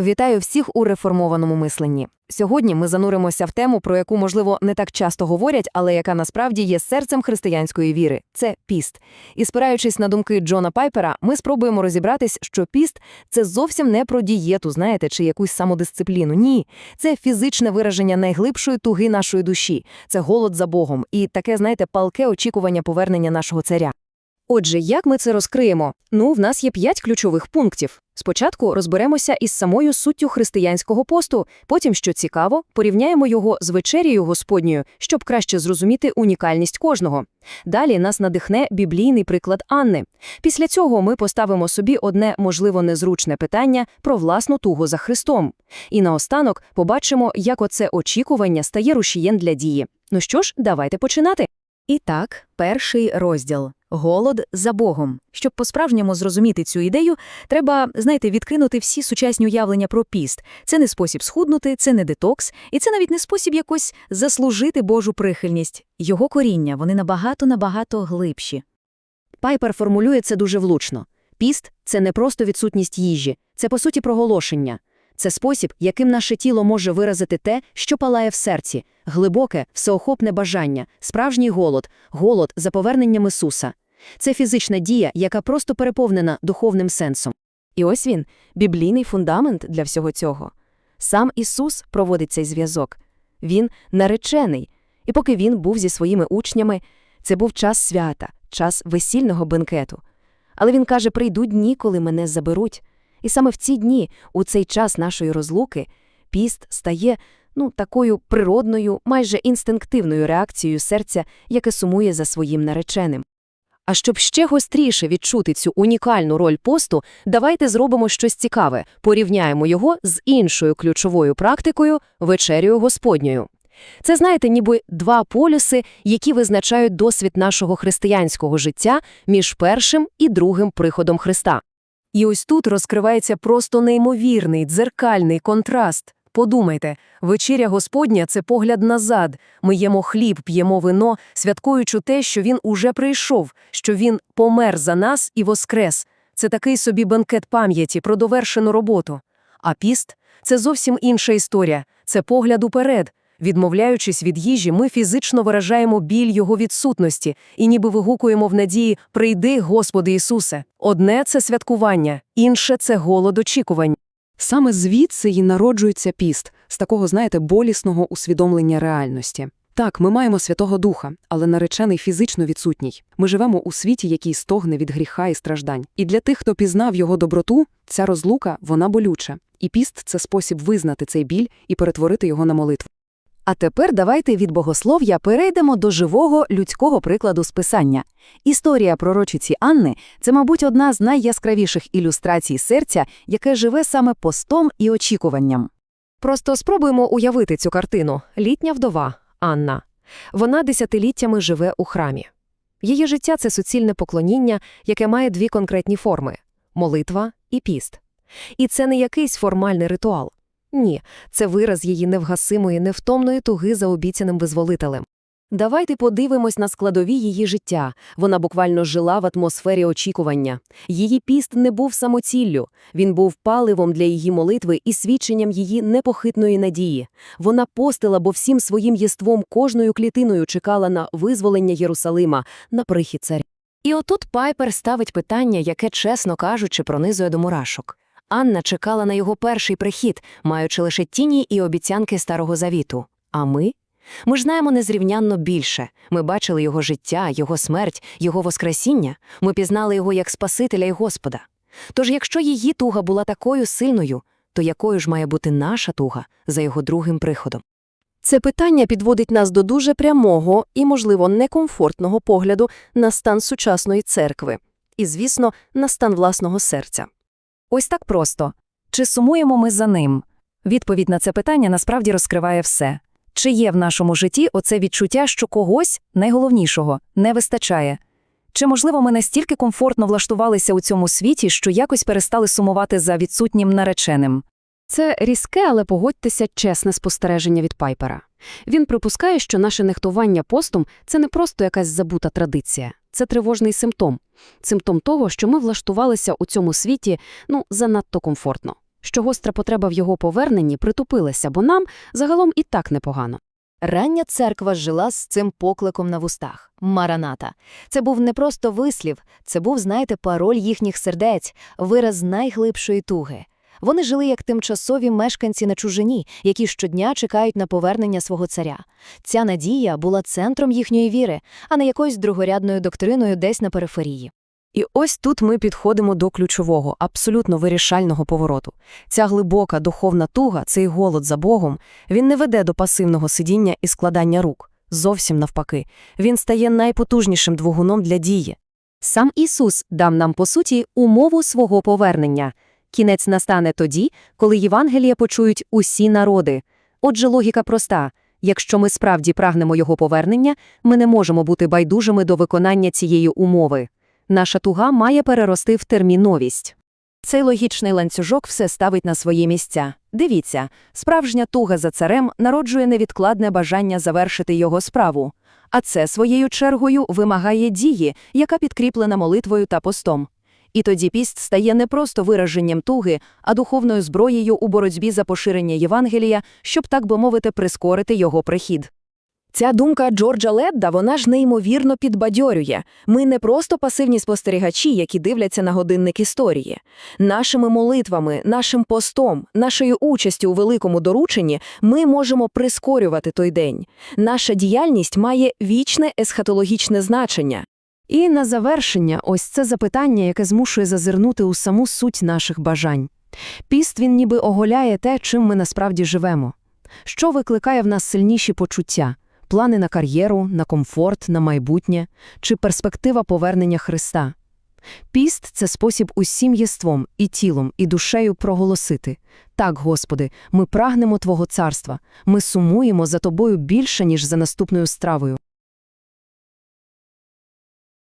Вітаю всіх у реформованому мисленні. Сьогодні ми зануримося в тему, про яку, можливо, не так часто говорять, але яка насправді є серцем християнської віри це піст. І спираючись на думки Джона Пайпера, ми спробуємо розібратись, що піст це зовсім не про дієту, знаєте, чи якусь самодисципліну. Ні, це фізичне вираження найглибшої туги нашої душі, це голод за Богом і таке, знаєте, палке очікування повернення нашого царя. Отже, як ми це розкриємо? Ну, в нас є п'ять ключових пунктів. Спочатку розберемося із самою суттю християнського посту, потім, що цікаво, порівняємо його з вечерією Господньою, щоб краще зрозуміти унікальність кожного. Далі нас надихне біблійний приклад Анни. Після цього ми поставимо собі одне, можливо, незручне питання про власну тугу за Христом. І наостанок побачимо, як оце очікування стає рушієм для дії. Ну що ж, давайте починати. І так, перший розділ голод за Богом. Щоб по-справжньому зрозуміти цю ідею, треба, знаєте, відкинути всі сучасні уявлення про піст. Це не спосіб схуднути, це не детокс, і це навіть не спосіб якось заслужити Божу прихильність. Його коріння вони набагато набагато глибші. Пайпер формулює це дуже влучно. Піст це не просто відсутність їжі, це по суті проголошення. Це спосіб, яким наше тіло може виразити те, що палає в серці, глибоке, всеохопне бажання, справжній голод, голод за поверненням Ісуса. Це фізична дія, яка просто переповнена духовним сенсом. І ось він, біблійний фундамент для всього цього. Сам Ісус проводить цей зв'язок. Він наречений. І поки він був зі своїми учнями, це був час свята, час весільного бенкету. Але він каже: прийдуть дні, коли мене заберуть. І саме в ці дні, у цей час нашої розлуки, піст стає ну, такою природною, майже інстинктивною реакцією серця, яке сумує за своїм нареченим. А щоб ще гостріше відчути цю унікальну роль посту, давайте зробимо щось цікаве, порівняємо його з іншою ключовою практикою – вечерею Господньою. Це, знаєте, ніби два полюси, які визначають досвід нашого християнського життя між першим і другим приходом Христа. І ось тут розкривається просто неймовірний, дзеркальний контраст. Подумайте, вечеря Господня – це погляд назад. Ми їмо хліб, п'ємо вино, святкуючи те, що Він уже прийшов, що Він помер за нас і воскрес. Це такий собі бенкет пам'яті про довершену роботу. А піст – це зовсім інша історія, це погляд уперед. Відмовляючись від їжі, ми фізично виражаємо біль Його відсутності і ніби вигукуємо в надії «Прийди, Господи Ісусе». Одне – це святкування, інше – це голод очікувань. Саме звідси і народжується піст, з такого, знаєте, болісного усвідомлення реальності. Так, ми маємо Святого Духа, але наречений фізично відсутній. Ми живемо у світі, який стогне від гріха і страждань. І для тих, хто пізнав його доброту, ця розлука, вона болюча. І піст – це спосіб визнати цей біль і перетворити його на молитву. А тепер давайте від богослов'я перейдемо до живого людського прикладу з писання. Історія пророчиці Анни – це, мабуть, одна з найяскравіших ілюстрацій серця, яке живе саме постом і очікуванням. Просто спробуємо уявити цю картину. Літня вдова Анна. Вона десятиліттями живе у храмі. Її життя – це суцільне поклоніння, яке має дві конкретні форми – молитва і піст. І це не якийсь формальний ритуал. Ні, це вираз її невгасимої, невтомної туги за обіцяним визволителем. Давайте подивимось на складові її життя. Вона буквально жила в атмосфері очікування. Її піст не був самоціллю, він був паливом для її молитви і свідченням її непохитної надії. Вона постила, бо всім своїм єством кожною клітиною чекала на визволення Єрусалима, на прихід царя. І отут Пайпер ставить питання, яке, чесно кажучи, пронизує до мурашок. Анна чекала на його перший прихід, маючи лише тіні і обіцянки Старого Завіту. А ми? Ми ж знаємо незрівнянно більше. Ми бачили його життя, його смерть, його воскресіння. Ми пізнали його як Спасителя і Господа. Тож, якщо її туга була такою сильною, то якою ж має бути наша туга за його другим приходом? Це питання підводить нас до дуже прямого і, можливо, некомфортного погляду на стан сучасної церкви і, звісно, на стан власного серця. Ось так просто. Чи сумуємо ми за ним? Відповідь на це питання насправді розкриває все. Чи є в нашому житті оце відчуття, що когось, найголовнішого, не вистачає? Чи, можливо, ми настільки комфортно влаштувалися у цьому світі, що якось перестали сумувати за відсутнім нареченим? Це різке, але погодьтеся, чесне спостереження від Пайпера. Він припускає, що наше нехтування постом – це не просто якась забута традиція, це тривожний симптом. Симптом того, що ми влаштувалися у цьому світі, ну, занадто комфортно. що гостра потреба в його поверненні притупилася, бо нам загалом і так непогано. Рання церква жила з цим покликом на вустах – Мараната. Це був не просто вислів, це був, знаєте, пароль їхніх сердець, вираз найглибшої туги. Вони жили як тимчасові мешканці на чужині, які щодня чекають на повернення свого царя. Ця надія була центром їхньої віри, а не якоюсь другорядною доктриною десь на периферії. І ось тут ми підходимо до ключового, абсолютно вирішального повороту. Ця глибока духовна туга, цей голод за Богом, він не веде до пасивного сидіння і складання рук. Зовсім навпаки. Він стає найпотужнішим двигуном для дії. Сам Ісус дав нам, по суті, умову свого повернення. Кінець настане тоді, коли Євангелія почують усі народи. Отже, логіка проста. Якщо ми справді прагнемо його повернення, ми не можемо бути байдужими до виконання цієї умови. Наша туга має перерости в терміновість. Цей логічний ланцюжок все ставить на свої місця. Дивіться, справжня туга за царем народжує невідкладне бажання завершити його справу. А це, своєю чергою, вимагає дії, яка підкріплена молитвою та постом. І тоді піст стає не просто вираженням туги, а духовною зброєю у боротьбі за поширення Євангелія, щоб, так би мовити, прискорити його прихід. Ця думка Джорджа Ледда, вона ж неймовірно підбадьорює. Ми не просто пасивні спостерігачі, які дивляться на годинник історії. Нашими молитвами, нашим постом, нашою участю у великому дорученні ми можемо прискорювати той день. Наша діяльність має вічне есхатологічне значення. І на завершення ось це запитання, яке змушує зазирнути у саму суть наших бажань. Піст він ніби оголяє те, чим ми насправді живемо. Що викликає в нас сильніші почуття? Плани на кар'єру, на комфорт, на майбутнє чи перспектива повернення Христа? Піст – це спосіб усім єством, і тілом, і душею проголосити. Так, Господи, ми прагнемо Твого царства, ми сумуємо за Тобою більше, ніж за наступною стравою.